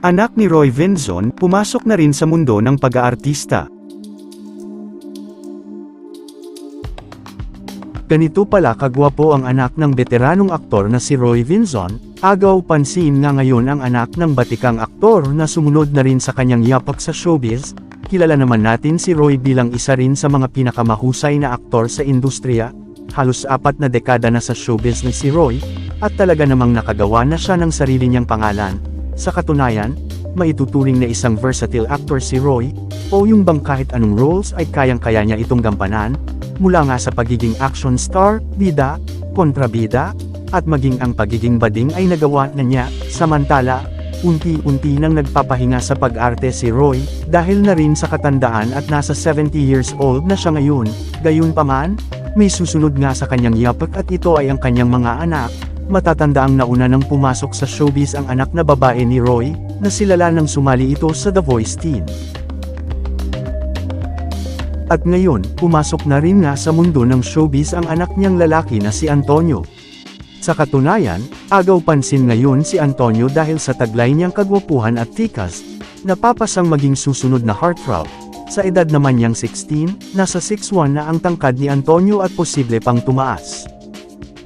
Anak ni Roy Vinzon, pumasok na rin sa mundo ng pag-aartista. Ganito pala kagwapo ang anak ng veteranong aktor na si Roy Vinzon, agaw pansin nga ngayon ang anak ng batikang aktor na sumunod na rin sa kanyang yapak sa showbiz, kilala naman natin si Roy bilang isa rin sa mga pinakamahusay na aktor sa industriya, halos apat na dekada na sa showbiz ni si Roy, at talaga namang nakagawa na siya ng sarili niyang pangalan. Sa katunayan, maituturing na isang versatile actor si Roy, o yung bang kahit anong roles ay kayang-kaya niya itong gampanan, mula nga sa pagiging action star, bida, kontrabida, at maging ang pagiging bading ay nagawa na niya, samantala, unti-unti nang nagpapahinga sa pag-arte si Roy, dahil na rin sa katandaan at nasa 70 years old na siya ngayon, gayon paman, may susunod nga sa kanyang yapak at ito ay ang kanyang mga anak, matatanda ang nauna nang pumasok sa showbiz ang anak na babae ni Roy, na silala nang sumali ito sa The Voice Teen. At ngayon, pumasok na rin nga sa mundo ng showbiz ang anak niyang lalaki na si Antonio. Sa katunayan, agaw pansin ngayon si Antonio dahil sa taglay niyang kagwapuhan at tikas, napapasang maging susunod na heartthrob. Sa edad naman niyang 16, nasa 6'1 na ang tangkad ni Antonio at posible pang tumaas.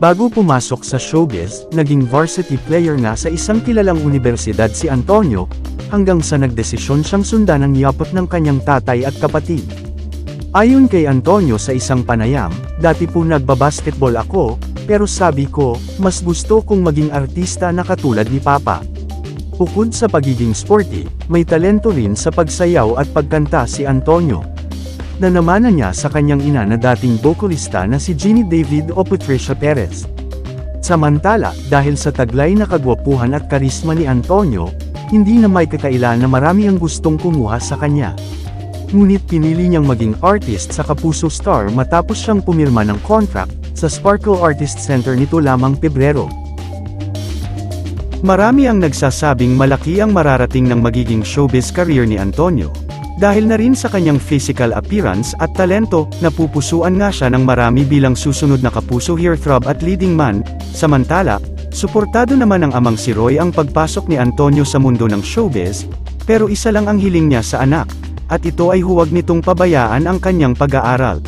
Bago pumasok sa showbiz, naging varsity player nga sa isang kilalang universidad si Antonio, hanggang sa nagdesisyon siyang sundan ang yapak ng kanyang tatay at kapatid. Ayon kay Antonio sa isang panayam, dati po nagbabasketball ako, pero sabi ko, mas gusto kong maging artista na katulad ni Papa. Bukod sa pagiging sporty, may talento rin sa pagsayaw at pagkanta si Antonio. Nanamana niya sa kanyang ina na dating vocalista na si Jeannie David o Patricia Perez. Samantala, dahil sa taglay na kagwapuhan at karisma ni Antonio, hindi na may kakaila na marami ang gustong kumuha sa kanya. Ngunit pinili niyang maging artist sa Kapuso Star matapos siyang pumirma ng contract sa Sparkle Artist Center nito lamang Pebrero. Marami ang nagsasabing malaki ang mararating ng magiging showbiz career ni Antonio. Dahil na rin sa kanyang physical appearance at talento, napupusuan nga siya ng marami bilang susunod na kapuso heartthrob at leading man, samantala, suportado naman ng amang si Roy ang pagpasok ni Antonio sa mundo ng showbiz, pero isa lang ang hiling niya sa anak, at ito ay huwag nitong pabayaan ang kanyang pag-aaral.